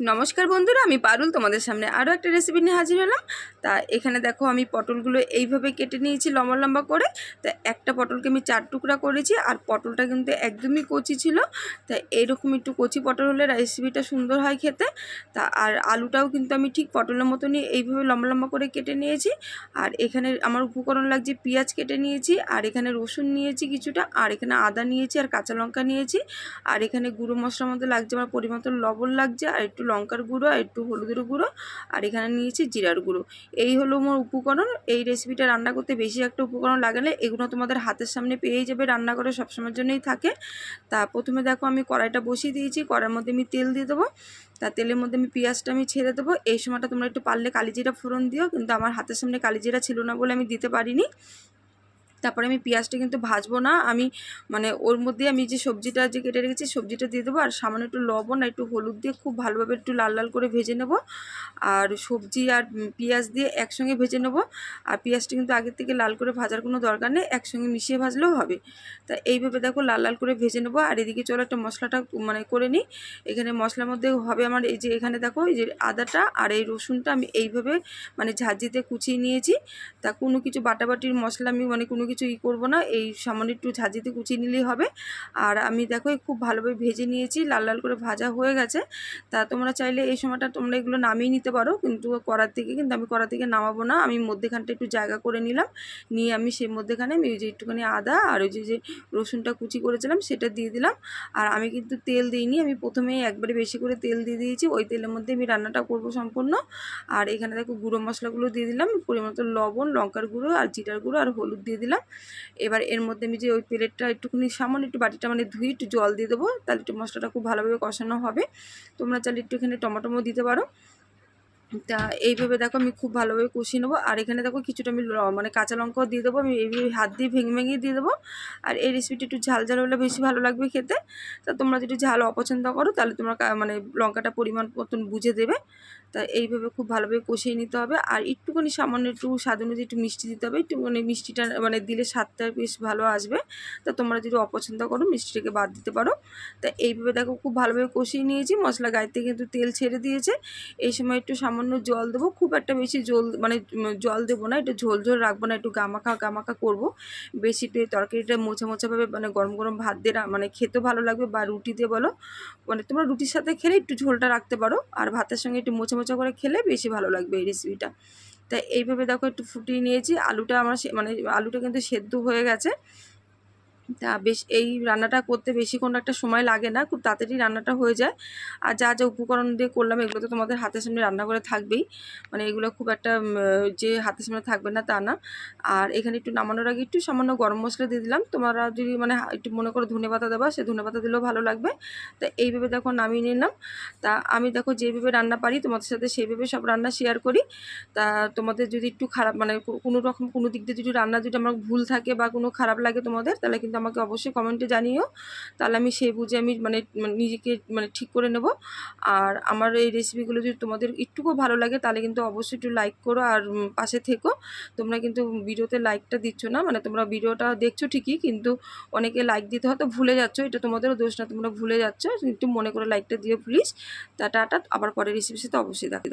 নমস্কার বন্ধুরা, আমি পারুল তোমাদের সামনে আরও একটা রেসিপি নিয়ে হাজির হলাম। তা এখানে দেখো আমি পটলগুলো এইভাবে কেটে নিয়েছি লম্বা লম্বা করে। তা একটা পটলকে আমি চার টুকরা করেছি আর পটলটা কিন্তু একদমই কচি ছিল। তা এইরকম একটু কচি পটল হলে রেসিপিটা সুন্দর হয় খেতে। তা আর আলুটাও কিন্তু আমি ঠিক পটলের মতনই এইভাবে লম্বা লম্বা করে কেটে নিয়েছি। আর এখানে আমার উপকরণ লাগছে পেঁয়াজ কেটে নিয়েছি। আর এখানে রসুন নিয়েছি কিছুটা। আর এখানে আদা নিয়েছি আর কাঁচা লঙ্কা নিয়েছি। আর এখানে গুঁড়ো মশলার মধ্যে লাগছে আমার পরিমাণ লবণ লাগছে। আর একটু লঙ্কার গুঁড়ো আর একটু হলুদের গুঁড়ো আর এখানে নিয়েছি জিরার গুঁড়ো। এই হলো আমার উপকরণ। এই রেসিপিটা রান্না করতে বেশি একটা উপকরণ লাগে না। এগুলো তোমাদের হাতের সামনে পেয়েই যাবে। রান্না করে সবসময়ের জন্যই থাকে। তা প্রথমে দেখো আমি কড়াইটা বসিয়ে দিয়েছি। কড়াইয়ের মধ্যে আমি তেল দিয়ে দেবো। তা তেলের মধ্যে আমি পেঁয়াজটা আমি ছেড়ে দেবো। এই সময়টা তোমরা একটু পারলে কালিজিরা ফোড়ন দিও। কিন্তু আমার হাতের সামনে কালিজিরা ছিল না বলে আমি দিতে পারিনি। তারপরে আমি পেঁয়াজটা কিন্তু ভাজবো না। আমি মানে ওর মধ্যে আমি যে সবজিটা যে কেটে রেখেছি, সবজিটা দিয়ে দেবো। আর সামান্য একটু লবণ আর একটু হলুদ দিয়ে খুব ভালোভাবে একটু লাল লাল করে ভেজে নেব। আর সবজি আর পেঁয়াজ দিয়ে একসঙ্গে ভেজে নেব। আর পেঁয়াজটা কিন্তু আগের থেকে লাল করে ভাজার কোনো দরকার নেই, একসঙ্গে মিশিয়ে ভাজলেও হবে। তা এইভাবে দেখো লাল লাল করে ভেজে নেব। আর এদিকে চলো একটা মশলাটা মানে করে নিই। এখানে মশলার মধ্যে হবে আমার এই যে এখানে দেখো এই যে আদাটা আর এই রসুনটা আমি এইভাবে মানে ঝাঁঝিতে কুচিয়ে নিয়েছি। তা কোনো কিছু বাটাবাটির মশলা আমি মানে কোনো কিছু ই করব না। এই সামান্য একটু ঝাঁঝিতে কুচিয়ে নিলেই হবে। আর আমি দেখো খুব ভালোভাবে ভেজে নিয়েছি, লাল লাল করে ভাজা হয়ে গেছে। তা তোমরা চাইলে এই সময়টা তোমরা এগুলো নামিয়ে নিতে পারো, কিন্তু করার থেকে, কিন্তু আমি করার থেকে নামাবো না। আমি মধ্যেখানটা একটু জায়গা করে নিলাম। নিয়ে আমি সেই মধ্যেখানে আমি ওই যে একটুখানি আদা আর ওই যে যে রসুনটা কুচি করেছিলাম সেটা দিয়ে দিলাম। আর আমি কিন্তু তেল দিইনি, আমি প্রথমেই একবারে বেশি করে তেল দিয়ে দিয়েছি। ওই তেলের মধ্যে আমি রান্নাটা করব সম্পূর্ণ। আর এখানে দেখো গুঁড়ো মশলাগুলো দিয়ে দিলাম, পরিমাণ লবণ, লঙ্কার গুঁড়ো আর জিরার গুঁড়ো আর হলুদ দিয়ে দিলাম। এবার এর মধ্যে আমি যে ওই প্লেটটা একটুখানি সামান্য একটু বাটিটা মানে ধুয়ে একটু জল দিয়ে দেবো, তাহলে একটু মশলাটা খুব ভালোভাবে কষানো হবে। তোমরা চাইলে একটুখানি টমাটোমো দিতে পারো। তা এইভাবে দেখো আমি খুব ভালোভাবে কষিয়ে নেব। আর এখানে দেখো কিছুটা আমি মানে কাঁচা লঙ্কাও দিয়ে দেবো, আমি এইভাবে হাত দিয়ে ভেঙে ভেঙে দিয়ে দেবো। আর এই রেসিপিটা একটু ঝাল ঝাল হলে বেশি ভালো লাগবে খেতে। তা তোমরা যদি ঝাল অপছন্দ করো, তাহলে তোমরা মানে লঙ্কাটা পরিমাণ মতন বুঝে দেবে। তা এইভাবে খুব ভালোভাবে কষিয়ে নিতে হবে। আর একটুখানি সামান্য একটু স্বাদ অনুযায়ী একটু মিষ্টি দিতে হবে। একটু মানে মিষ্টিটা মানে দিলে স্বাদটা বেশ ভালো আসবে। তা তোমরা যদি অপছন্দ করো, মিষ্টিটাকে বাদ দিতে পারো। তা এইভাবে দেখো খুব ভালোভাবে কষিয়ে নিয়েছি। মশলা গাইতে কিন্তু তেল ছেড়ে দিয়েছে। এই সময় একটু সামান্য জল দেবো, খুব একটা বেশি জল মানে জল দেবো না, একটু ঝোল ঝোল রাখব না, একটু গামাখা গামাখা করব। বেশি একটু তরকারিটা মোছা মোছাভাবে মানে গরম গরম ভাত দিয়ে মানে খেতে ভালো লাগবে বা রুটি দিয়ে বলো মানে তোমরা রুটির সাথে খেলে একটু ঝোলটা রাখতে পারো, আর ভাতের সঙ্গে একটু মোছা মোছা করে খেলে বেশি ভালো লাগবে এই রেসিপিটা তাই এইভাবে দেখো একটু ফুটিয়ে নিয়েছি, আলুটা আমার মানে আলুটা কিন্তু সেদ্ধ হয়ে গেছে। তা বেশ, এই রান্নাটা করতে বেশিক্ষণ একটা সময় লাগে না, খুব তাড়াতাড়ি রান্নাটা হয়ে যায়। আর যা যা উপকরণ দিয়ে করলাম, এগুলো তো তোমাদের হাতের সামনে রান্না করে থাকবেই। মানে এগুলো খুব একটা যে হাতের সামনে থাকবে না তা না। আর এখানে একটু নামানোর আগে একটু সামান্য গরম মশলা দিয়ে দিলাম। তোমরা যদি মানে একটু মনে করো ধনে পাতা দেবা, সে ধনে পাতা দিলেও ভালো লাগবে। তা এইভাবে দেখো নামিয়ে নিলাম তা আমি দেখো যেভাবে রান্না পারি, তোমাদের সাথে সেইভাবে সব রান্না শেয়ার করি। তা তোমাদের যদি একটু খারাপ মানে কোনো রকম কোনো দিক দিয়ে যদি রান্না যদি আমার ভুল থাকে বা কোনো খারাপ লাগে তোমাদের, তাহলে কিন্তু আমাকে অবশ্যই কমেন্টে জানিও। তাহলে আমি সেই বুঝে আমি মানে নিজেকে মানে ঠিক করে নেব। আর আমার এই রেসিপিগুলো যদি তোমাদের একটুকু ভালো লাগে, তাহলে কিন্তু অবশ্যই একটু লাইক করো আর পাশে থেকো। তোমরা কিন্তু ভিডিওতে লাইকটা দিচ্ছ না মানে তোমরা ভিডিওটা দেখছ ঠিকই, কিন্তু অনেকে লাইক দিতে হয়তো ভুলে যাচ্ছ, এটা তোমাদেরও দোষ না, তোমরা ভুলে যাচ্ছ। একটু মনে করে লাইকটা দিও প্লিজ তা টাটা আবার পরে রেসিপির সাথে অবশ্যই দেখা